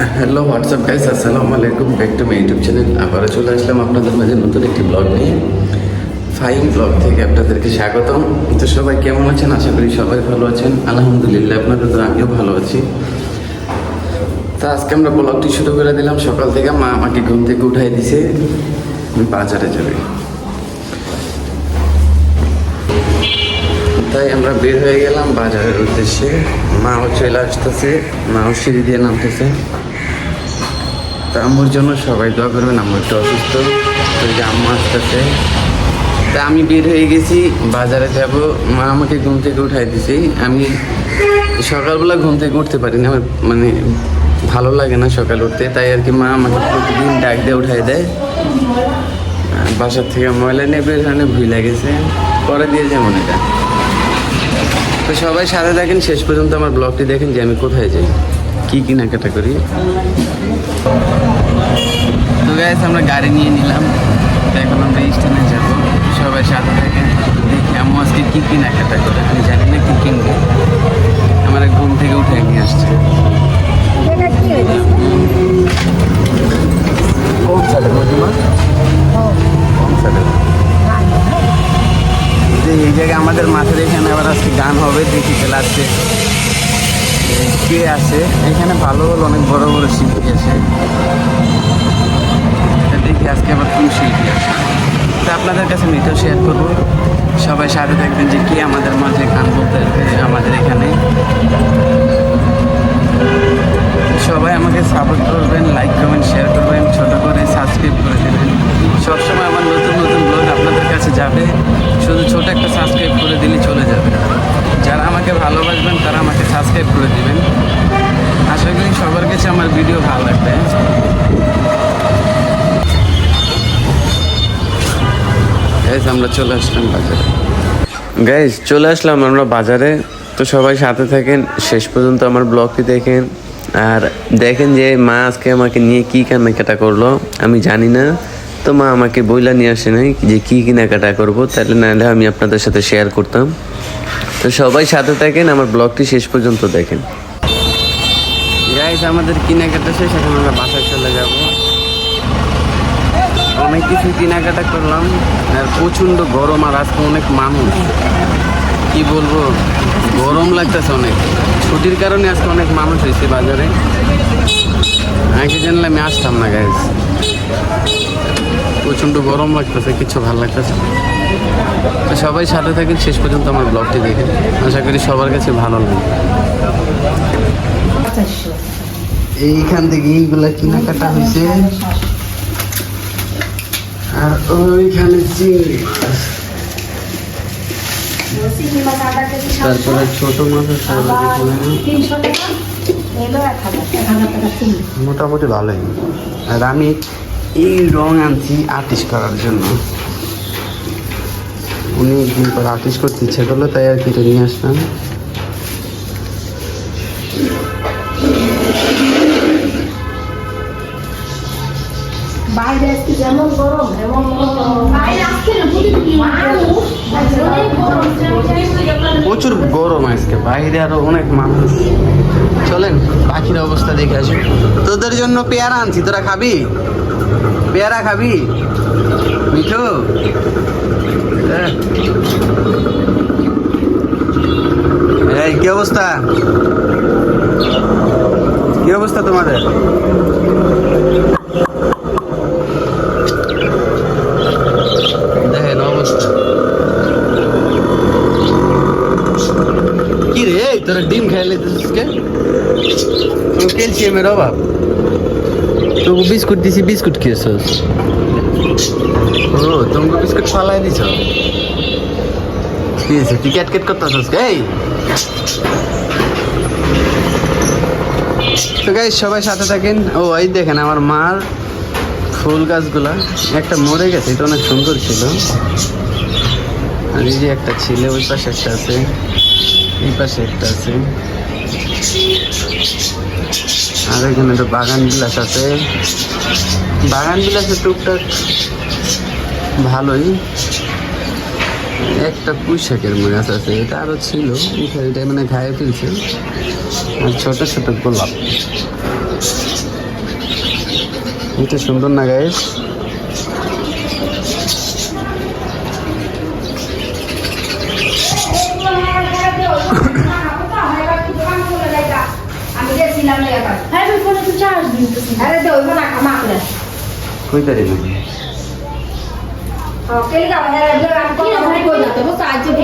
Hello WhatsApp guys আসসালামু আলাইকুম back to my YouTube channel আবারও চলে আসলাম আপনাদের মাঝে নতুন একটি ব্লগ নিয়ে। ফাইন ব্লগ থেকে আপনাদেরকে স্বাগতম। তো সবাই কেমন আছেন? আশা করি সবাই ভালো আছেন। আলহামদুলিল্লাহ, আপনাদের তো আমিও ভালো আছি। তা আজকে আমরা ব্লগটি শুরু করে দিলাম। সকাল থেকে মা আমাকে ঘুম থেকে উঠাই দিছে। আমি বাজারে যাবে। তাই আমরা বের হয়ে গেলাম বাজারের উদ্দেশ্যে। মাও চলে আসতেছে। মাও সিঁড়ি দিয়ে নামতেছে। তা আম্মুর জন্য সবাই দোয়া করবেন, আম্মু একটু অসুস্থ। ওই যে আম্মু আসতেছে। তা আমি বের হয়ে গেছি, বাজারে যাব। মা আমাকে ঘুম থেকে উঠাই দিছে। আমি সকালবেলা ঘুম থেকে উঠতে পারি না আমার মানে ভালো লাগে না সকাল উঠতে। তাই আর কি মা আমাকে প্রতিদিন ডাক দিয়ে উঠাই দেয়। বাসার থেকে ময়লা নিয়ে বের হয়ে ভুলে গেছে পরে দিয়ে যেমন এটা তো সবাই সাথে থাকেন, শেষ পর্যন্ত আমার ব্লগটি দেখেন যে আমি কোথায় যাই। কি কেনাকাটা করি? তো গ্যাস আমরা গাড়ি নিয়ে নিলাম। এখন আমরা স্টেশনে যাব। সবাই সাথে থাকেন। দেখি আমি আজকে কী কেনাকাটা করে। আমি জানি না কি কিনবো। আমার ঘুম থেকে উঠে নিয়ে আসছে। কোন কোন এই জায়গায় আমাদের মাঠের এখানে আবার আজকে গান হবে দেখি চলে আসছে কে আছে? এখানে ভালো ভালো অনেক বড় বড় শিল্পী আছে। দেখি আজকে আবার কোন শিল্পী আছে? তা আপনাদের কাছে আমি এটাও শেয়ার করব। সবাই সাথে থাকবেন যে কে আমাদের মাঝে গান বলতে আমাদের এখানে। সবাই আমাকে সাপোর্ট করবেন লাইক করবেন শেয়ার করবেন, ছোট করে সাবস্ক্রাইব করে দেবেন। সবসময় আমার নতুন নতুন ব্লগ আপনাদের কাছে যাবে। শুধু ছোট একটা সাবস্ক্রাইব করে দিলে চলে যাবে। যারা আমাকে ভালোবাসবেন, তারা আমাকে সাবস্ক্রাইব করে দেবেন। আশা করি সবার কাছে আমার ভিডিও ভালো লাগবে। গাইজ আমরা চলে আসলাম বাজারে। গাইজ চলে আসলাম আমরা বাজারে। তো সবাই সাথে থাকেন। শেষ পর্যন্ত আমার ব্লগটি দেখেন। আর দেখেন যে মা আজকে আমাকে নিয়ে কী কেনাকাটা করল। আমি জানি না। তো মা আমাকে বইলা নিয়ে আসে নাই যে কী কেনাকাটা করব। তাহলে নাহলে আমি আপনাদের সাথে শেয়ার করতাম। তো সবাই সাথে থাকেন, আমার ব্লগটি শেষ পর্যন্ত দেখেন। আমাদের কেনাকাটা শেষ। এখন আমরা বাসায় চলে যাব। অনেক কিছু কেনাকাটা করলাম, আর প্রচণ্ড গরম আর আজকে অনেক মানুষ। কি বলব? গরম লাগতেছে অনেক। ছুটির কারণে আজকে অনেক মানুষ হয়েছে বাজারে। আগে জানলে আমি আসতাম না গাইজ প্রচণ্ড গরম লাগতেছে, কিছু ভালো লাগতেছে তো সবাই সাথে থাকেন, শেষ পর্যন্ত আমার ব্লগটি দেখেন। আশা করি সবার কাছে ভালো লাগে এইখান থেকে এইগুলা কেনাকাটা হয়েছে। আর ওইখানে চিংড়ি তারপরে ছোট মাছের মোটামুটি ভালোই। আর আমি এই রং আনছি আর্টিস্ট করার জন্য। অনেক দিন পর আর্টিস্ট করতে ইচ্ছে করল তাই আর কি নিয়ে আসলাম। বাইরে আজকে যেমন গরম এমন বাইরে আজকে প্রচুর গরম আজকে বাইরে আরও অনেক মানুষ। চলেন পাখির অবস্থা দেখে আসি। তোদের জন্য পেয়ারা আনছি তোরা খাবি? পেয়ারা খাবি? মিঠু? এই কি অবস্থা? কি অবস্থা তোমাদের দেখেন অবস্থা কি রে তোরা ডিম খাইলে কে তো ক্যালসিয়ামের অভাব তো বিস্কুট দিছি, বিস্কুট খেয়েছস ও, তোমাকে বিস্কুট ফালাই দিছ? কি হয়েছে? তুই ক্যাট ক্যাট করতেছস এই! তো গাইস সবাই সাথে থাকেন। ও, এই দেখেন আমার মার ফুল গাছগুলা। একটা মরে গেছে, এটা অনেক সুন্দর ছিল। আর এই যে একটা ছিল, ওই পাশে একটা আছে। এই পাশে একটা আছে। আর এখানে তো বাগান বিলাস আছে। বাগান বিলাসের টুকটাক ভালোই। একটা পুঁই শাকের আছে, এটা আরও ছিল। এটা মানে খাইয়ে ফেলছে। আর ছোট ছোট গোলাপ। এটা সুন্দর না গাইস আমি গেছিলাম না এবার হ্যাঁ আমি ফোনে তো চার্জ দিতেছি আরে দে ওই ফোন আমা করে কই তারি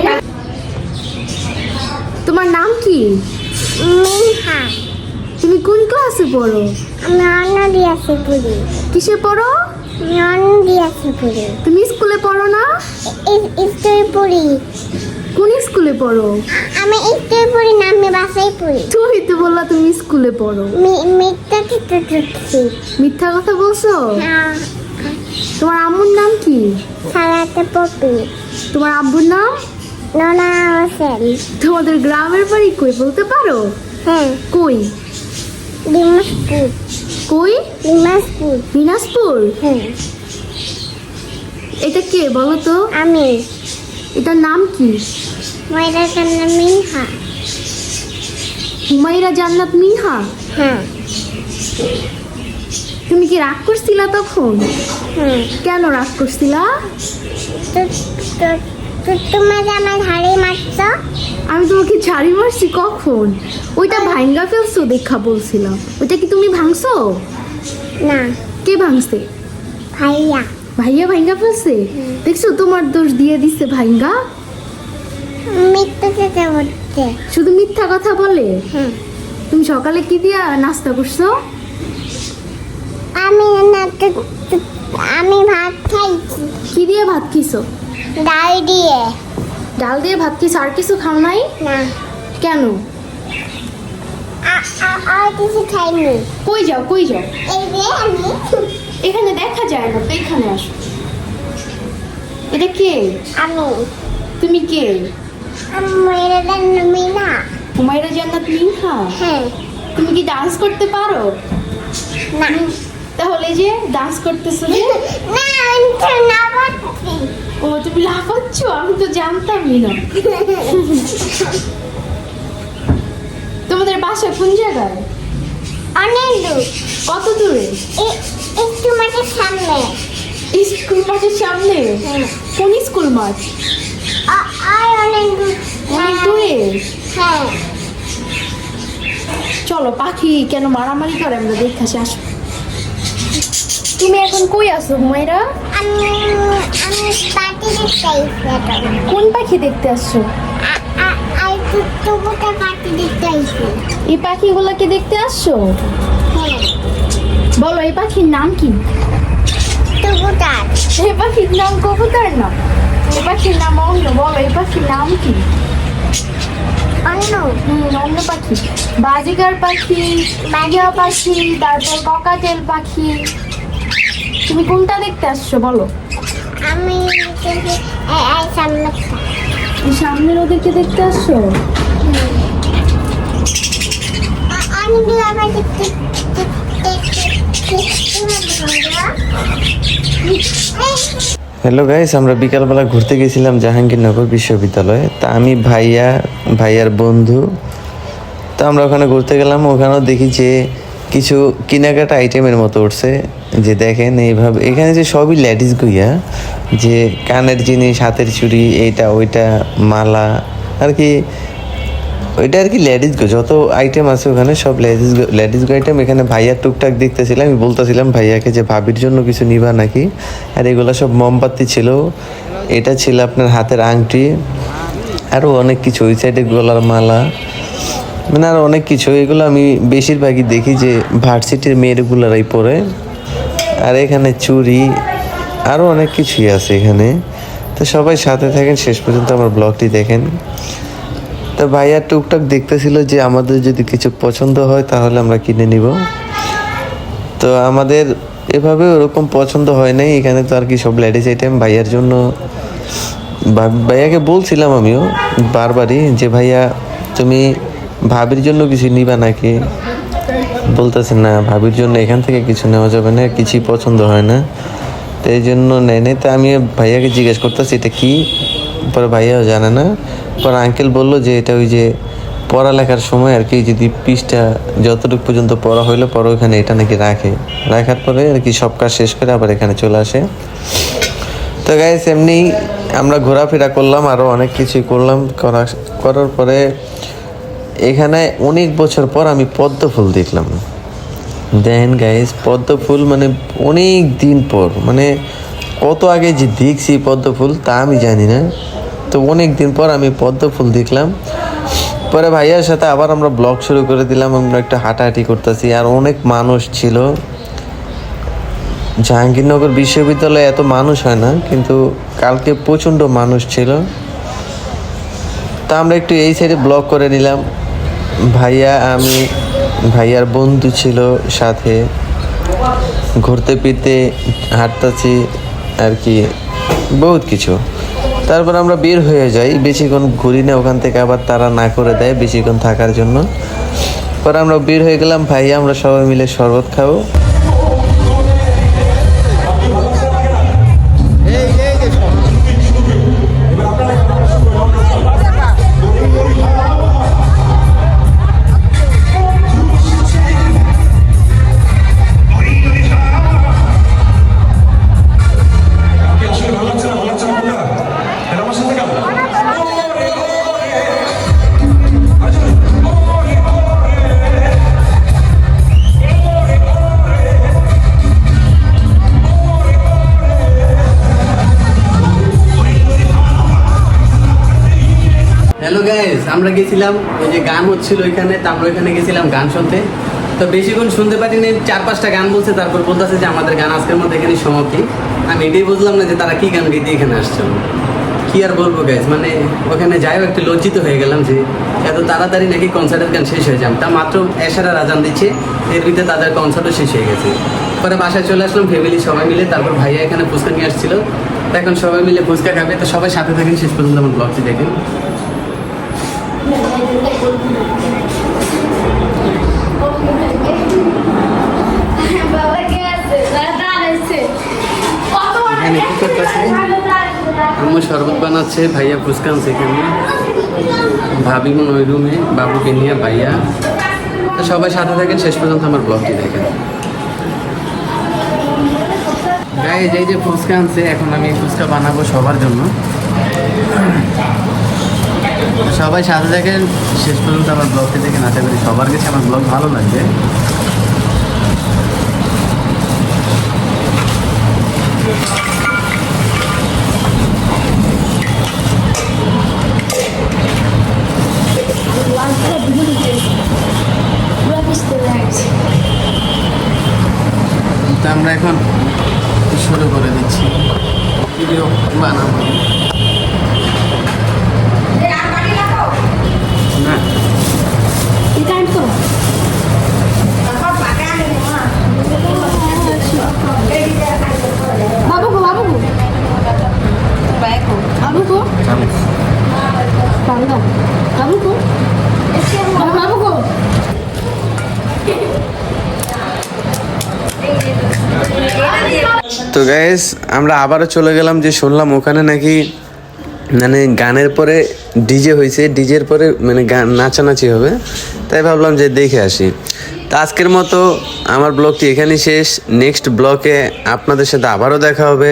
না তোমার নাম কি? তুমি কোন ক্লাসে পড়ো? আমি অন্য দিয়েছি পুরি কিসে পড়ো? আমি অন্য দিয়েছি পুরি তুমি স্কুলে পড়ো না? স্কুল পুরি কোন স্কুলে পড়ো? আমি স্কুল পুরি না আমি বাসায় পুরি তুমি তো বললা তুমি স্কুলে পড়ো। মিথ্যা চিত্র চুটছি মিথ্যা কথা বলছো? তোমার আম্মুর নাম কি? সারাতে পপি। তোমার আব্বুর নাম? নোনা হোসেন। তোমাদের গ্রামের বাড়ি কই বলতে পারো? হ্যাঁ। কই? দিমাসপুর কই? দিমাসপুর দিনাজপুর? হ্যাঁ। এটা কে বলো তো? আমি। এটার নাম কি? ময়রা কান্না মিনহা। হুমাইরা জান্নাত মিনহা? হ্যাঁ। তুমি কি রাগ করছিলা তখন? কেন রাগ করছিলা? তো তো তো তোমার আমার হাড়ি মারছ? আমি তোমাকে ঝাড়ি মারছি কখন? ওইটা ভাঙ্গা ফেলছো দেখা বলছিলাম। ওইটা কি তুমি ভাঙছো? না। কে ভাঙছে? ভাইয়া। ভাইয়া ভাঙ্গা ফেলছে? দেখছ তোমার দোষ দিয়ে দিছে ভাঙ্গা? মৃত্যু যেতে হচ্ছে শুধু মিথ্যা কথা বলে? তুমি সকালে কি দিয়া নাস্তা করছ? আমি আমি ভাত খাইছি। কি দিয়ে ভাত খাইছো ডাল দিয়ে। ডাল দিয়ে ভাত খাইছো আর কিছু খাও নাই? না। কেন? আর কিছু খাইনি। কই যাও কই যাও? এই যে আমি। এখানে দেখা যায় না তো এখানে আসো। এটা কে? আমি। তুমি কে? আমি মেয়েরা নামি না হুমাইরা জান্নাত মিনহা হ্যাঁ। তুমি কি ডান্স করতে পারো? না। তাহলে যে ডান্স করতেছো যে? না আমি তো পারছি ও তুমি লাফাচ্ছ? আমি তো জানতামই না। তোমাদের বাসা কোন জায়গায়? অনেক দূর। কত দূরে? একটু মাঠের সামনে। স্কুল মাঠের সামনে? হ্যাঁ। কোন স্কুল মাঠ? অনেক দূর। হ্যাঁ। চলো পাখি কেন মারামারি করে? আমরা দেখে আসি আসো। তুমি এখন কই আছো হুমাইরা আমি আমি পার্টি দেখতে আইছি কোন পাখি দেখতে আসছো? এই পাখিগুলোকে দেখতে আসছো? হ্যাঁ। বলো এই পাখির নাম কি? টুকুটার এই পাখির নাম কবুতর না? এই পাখির নাম অন্য বলো এই পাখির নাম কি অন্য অন্য পাখি বাজিগার পাখি বাগিয়া পাখি তারপর ককাটেল পাখি তুমি কোনটা দেখতে আসছো বলো আমি সামনের ওদেরকে দেখতে আসছো অনেকগুলো দেখতে হ্যালো গাইস আমরা বিকালবেলা ঘুরতে গেছিলাম জাহাঙ্গীরনগর বিশ্ববিদ্যালয়ে। তা আমি ভাইয়া, ভাইয়ার বন্ধু, তো আমরা ওখানে ঘুরতে গেলাম। ওখানেও দেখি যে কিছু কেনাকাটা আইটেমের মতো উঠছে। যে দেখেন, এইভাবে এখানে যে সবই লেডিস গুইয়া, যে কানের জিনিস, হাতের চুড়ি, এইটা, ওইটা, মালা, আর কি ওইটা আর কি লেডিস গো যত আইটেম আছে ওখানে সব লেডিস লেডিস গো আইটেম এখানে ভাইয়ার টুকটাক দেখতেছিলাম, আমি বলতেছিলাম ভাইয়াকে যে ভাবির জন্য কিছু নিবা নাকি। আর এগুলো সব মোমবাতি ছিল, এটা ছিল আপনার হাতের আংটি আরও অনেক কিছু, ওই সাইডে গলার মালা। মানে আরও অনেক কিছু, এগুলো আমি বেশিরভাগই দেখি যে ভার্সিটির মেয়েগুলারাই পরে। আর এখানে চুড়ি আরও অনেক কিছুই আছে এখানে। তো সবাই সাথে থাকেন, শেষ পর্যন্ত আমার ব্লগটি দেখেন। তো ভাইয়া টুকটাক দেখতেছিল যে আমাদের যদি কিছু পছন্দ হয় তাহলে আমরা কিনে নিব। তো আমাদের এভাবে ওরকম পছন্দ হয় নাই, এখানে তো আর কি সব লেডিস আইটেম ভাইয়ার জন্য। ভাইয়াকে বলছিলাম আমিও বারবারই যে, ভাইয়া, তুমি ভাবির জন্য কিছু নিবা নাকি? বলতেছে, না, ভাবির জন্য এখান থেকে কিছু নেওয়া যাবে না, কিছুই পছন্দ হয় না। তো এই জন্য নেয় নেই। তো আমি ভাইয়াকে জিজ্ঞেস করতেছি, এটা কী? পরে ভাইয়াও জানে না। পরে আঙ্কেল বলল যে এটা ওই যে পড়ালেখার সময় আর কি, যদি পিসটা যতটুকু পর্যন্ত পড়া হইল পরে ওখানে এটা নাকি রাখে। রাখার পরে আর কি সব কাজ শেষ করে আবার এখানে চলে আসে। তো গাইস এমনি আমরা ঘোরাফেরা করলাম আরও অনেক কিছুই করলাম। করা, করার পরে এখানে অনেক বছর পর আমি পদ্ম ফুল দেখলাম। দেন গাইস পদ্ম ফুল মানে অনেক দিন পর মানে কত আগে যে দেখছি পদ্ম ফুল তা আমি জানি না। তো অনেক দিন পর আমি পদ্ম ফুল দেখলাম। পরে ভাইয়ার সাথে আবার আমরা ব্লগ শুরু করে দিলাম, আমরা একটা হাঁটাহাঁটি করতেছি, আর অনেক মানুষ ছিল। জাহাঙ্গীরনগর বিশ্ববিদ্যালয়ে এত মানুষ হয় না, কিন্তু কালকে প্রচণ্ড মানুষ ছিল। তা আমরা একটু এই সাইডে ব্লগ করে নিলাম। ভাইয়া, আমি, ভাইয়ার বন্ধু ছিল সাথে। ঘুরতে ফিরতে হাঁটতেছি, আর কি, বহুত কিছু। তারপর আমরা বের হয়ে যাই, বেশিক্ষণ ঘুরি না, ওখান থেকে আবার তারা না করে দেয়, বেশিক্ষণ থাকার জন্য। পরে আমরা বের হয়ে গেলাম, ভাইয়া, আমরা সবাই মিলে শরবত খাব। আমরা গেছিলাম, ওই যে গান হচ্ছিল ওইখানে তো আমরা ওইখানে গেছিলাম গান শুনতে। তো বেশিক্ষণ শুনতে পারিনি, চার পাঁচটা গান বলছে, তারপর বলতেছে যে আমাদের গান আজকের মধ্যে এখানে সমাপ্তি। আমি এটাই বুঝলাম না যে তারা কি গান গাইতে এখানে আসছিল কি আর বলব গাইস মানে ওখানে যাইও একটু লজ্জিত হয়ে গেলাম যে এত তাড়াতাড়ি নাকি কনসার্টের গান শেষ হয়ে যাবে তা মাত্র এসারা রাজান দিচ্ছে, এর ভিতরে তাদের কনসার্টও শেষ হয়ে গেছে। পরে বাসায় চলে আসলাম ফ্যামিলি সবাই মিলে, তারপর ভাইয়া এখানে ফুচকা নিয়ে আসছিল। এখন সবাই মিলে ফুচকা খাবে, তো সবাই সাথে থাকেন, শেষ পর্যন্ত আমার ব্লগটি দেখেন। এখানে কি শরবত বানাচ্ছে, ভাইয়া ফুচকা এখানে। ভাবি মন ওই রুমে বাবুকে নিয়ে, ভাইয়া। তো সবাই সাথে থাকেন, শেষ পর্যন্ত আমার ব্লগটি দেখেন। গায়ে যে যে ফুচকা আনছে, এখন আমি ফুচকা বানাবো সবার জন্য। সবাই সাথে থাকেন। শেষ পর্যন্ত আমার ব্লগটি দেখেন। আশা করি সবার কাছে আমার ব্লগ ভালো লাগবে। আমরা এখন শুরু করে দিচ্ছি। ভিডিও বানাবো। গো তো গাইস আমরা আবারও চলে গেলাম যে শুনলাম ওখানে নাকি মানে গানের পরে ডিজে হয়েছে ডিজের পরে মানে গান নাচানাচি হবে। তাই ভাবলাম যে দেখে আসি। তো আজকের মতো আমার ব্লগটি এখানেই শেষ। নেক্সট ব্লকে আপনাদের সাথে আবারও দেখা হবে।